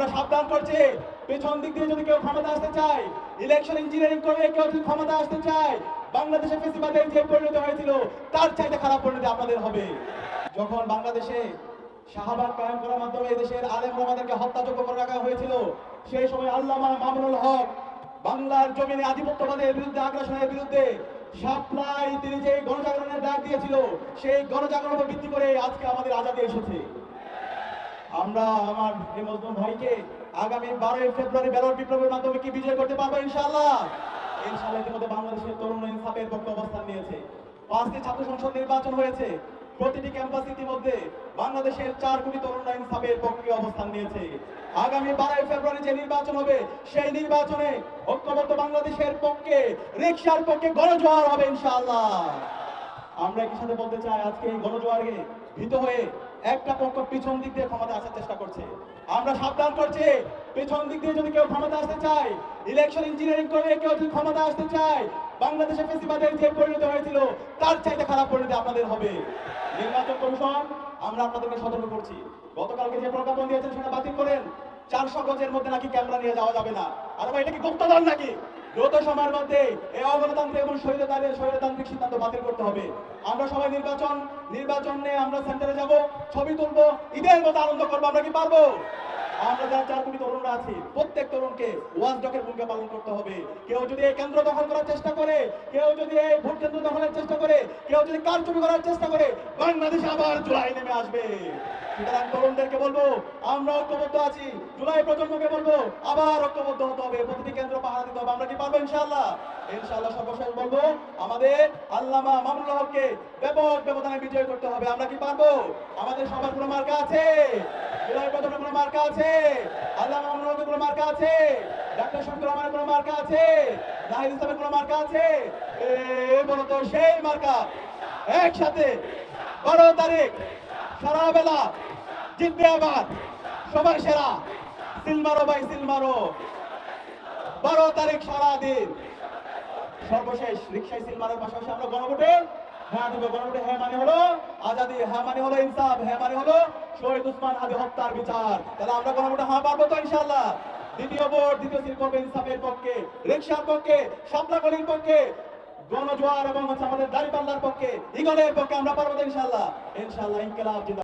আমরা সাবধান করছি। পেছন দিক দিয়ে যদি কেউ ক্ষমতা আসতে চায় ইলেকশন ইঞ্জিনিয়ারিং করে কেউ যদি ক্ষমতা আসতে চায়, বাংলাদেশে ফেসিবাদের যে পরিণত হয়েছিল, তার চাইতে খারাপ পরিণতি আপনাদের হবে। যখন বাংলাদেশে শাহবাগ কায়েম করার মাধ্যমে এদেশের আলেম আমাদেরকে হত্যাযোগ্য করে রাখা হয়েছিল, সেই সময় আল্লামা মামুনুল হক বাংলার জমিনে আধিপত্যবাদের বিরুদ্ধে, আগ্রাসনের বিরুদ্ধে সাপ্লাই তিনি যে গণজাগরণের ডাক দিয়েছিল, সেই গণজাগরণ উপর ভিত্তি করে আজকে আমাদের আজাদি এসেছে। আমরা আমার মজলুম ভাইকে আগামী বারোই ফেব্রুয়ারি ব্যালট বিপ্লবের মাধ্যমে কি বিজয় করতে পারব ইনশাআল্লাহ? ইনশাআল্লাহ ইতিমধ্যে বাংলাদেশের তরুণ ইনসাফের পক্ষে অবস্থান নিয়েছে। পাঁচটি ছাত্র সংসদ নির্বাচন হয়েছে। প্রতিটি ক্যাম্পাস ইতিমধ্যে বাংলাদেশের চার কোটি তরুণরা ইনসাফের পক্ষে অবস্থান নিয়েছে। আগামী বারোই ফেব্রুয়ারি যে নির্বাচন হবে, সেই নির্বাচনে ঐক্যবদ্ধ বাংলাদেশের পক্ষে রিক্সার পক্ষে গণজোয়ার হবে ইনশাআল্লাহ। আমরা একই সাথে বলতে চাই, আজকে এই গণজোয়ারে ভীত হয়ে একটা পক্ষ পিছন দিক দিয়ে ক্ষমতা আসার চেষ্টা করছে। আমরা সাবধান করছি, পেছন দিক দিয়ে যদি কেউ ক্ষমতা আসতে চায় ইলেকশন ইঞ্জিনিয়ারিং করে কেউ যদি ক্ষমতা আসতে চায়, বাংলাদেশে ফেসিবাদের যে পরিণত হয়েছিল, তার চাইতে খারাপ পরিণতি আপনাদের হবে। নির্বাচন কমিশন, আমরা আপনাদেরকে সতর্ক করছি। গতকালকে যে প্রজ্ঞাপন দিয়েছেন, সেটা বাতিল করেন। চারশো গজের মধ্যে নাকি ক্যামেরা নিয়ে যাওয়া যাবে না। আর এটা কি গুপ্তধন নাকি? দ্রুত সময়ের মধ্যে এই অগণতান্ত্রিক এবং স্বৈরতান্ত্রিক স্বৈরতান্ত্রিক সিদ্ধান্ত বাতিল করতে হবে। আমরা সবাই নির্বাচন নির্বাচন নিয়ে আমরা সেন্টারে যাব, ছবি তুলবো, ঈদের মতো আনন্দ করব, আমরা কি পারব? আমরা যারা চার কোটি তরুণরা আছি, প্রত্যেক তরুণকে ভূমিকা পালন করতে হবে। কেউ যদি এই কেন্দ্র দখল করার চেষ্টা করে, কেউ যদি এই ভোট কেন্দ্র দখলের চেষ্টা করে, কেউ যদি কারচুপি করার চেষ্টা করে, বাংলাদেশ আবার জুলাই নেমে আসবে। সুতরাং তরুণদেরকে বলব, আমরা ঐক্যবদ্ধ আছি। জুলাই প্রজন্মকে বলব, আবার ঐক্যবদ্ধ হতে হবে। প্রতিটি কেন্দ্র দিতে হবে। আমরা কি পারব ইনশাআল্লাহ? ইনশাআল্লাহ সর্বশেষ বলব, আমাদের আল্লামা হককে ব্যাপক ব্যবধানে বিজয় করতে হবে। আমরা কি পারব? আমাদের সবার কোনো মার্কা আছে? জুলাই প্রজন্মের কোনো মার্কা আছে? আল্লামা মামুনুল হকের কোনো মার্কা আছে? ডাক্তার শঙ্কর রহমানের কোনো মার্কা আছে? নাহিদ ইসলামের কোনো মার্কা আছে? এ, বলো তো সেই মার্কা। একসাথে। বারো তারিখ। সারা বেলা আবার সবার সেরা। সিলমারো ভাই, সিলমারো। বারো তারিখ সারা দিন সর্বশেষ রিক্সায় সিলমারের পাশাপাশি আমরা গণভোটে। হ্যাঁ দিব গণভোটে হ্যাঁ মানে হলো আজাদি হ্যাঁ মানে হলো ইনসাফ হ্যাঁ মানে হলো শহীদ উসমান হাদি হত্যার বিচার। তাহলে আমরা গণভোটে হ্যাঁ পারব তো ইনশাআল্লাহ। দ্বিতীয় ভোট, দ্বিতীয় করবে ইনসাফের পক্ষে রিক্সার পক্ষে সাপলাকলির পক্ষে। গণজোয়ার এবং হচ্ছে আমাদের দাড়িপাল্লার পক্ষে ইগলের পক্ষে আমরা পারব ইনশাল্লাহ ইনশাল্লাহ ইনকেলাব।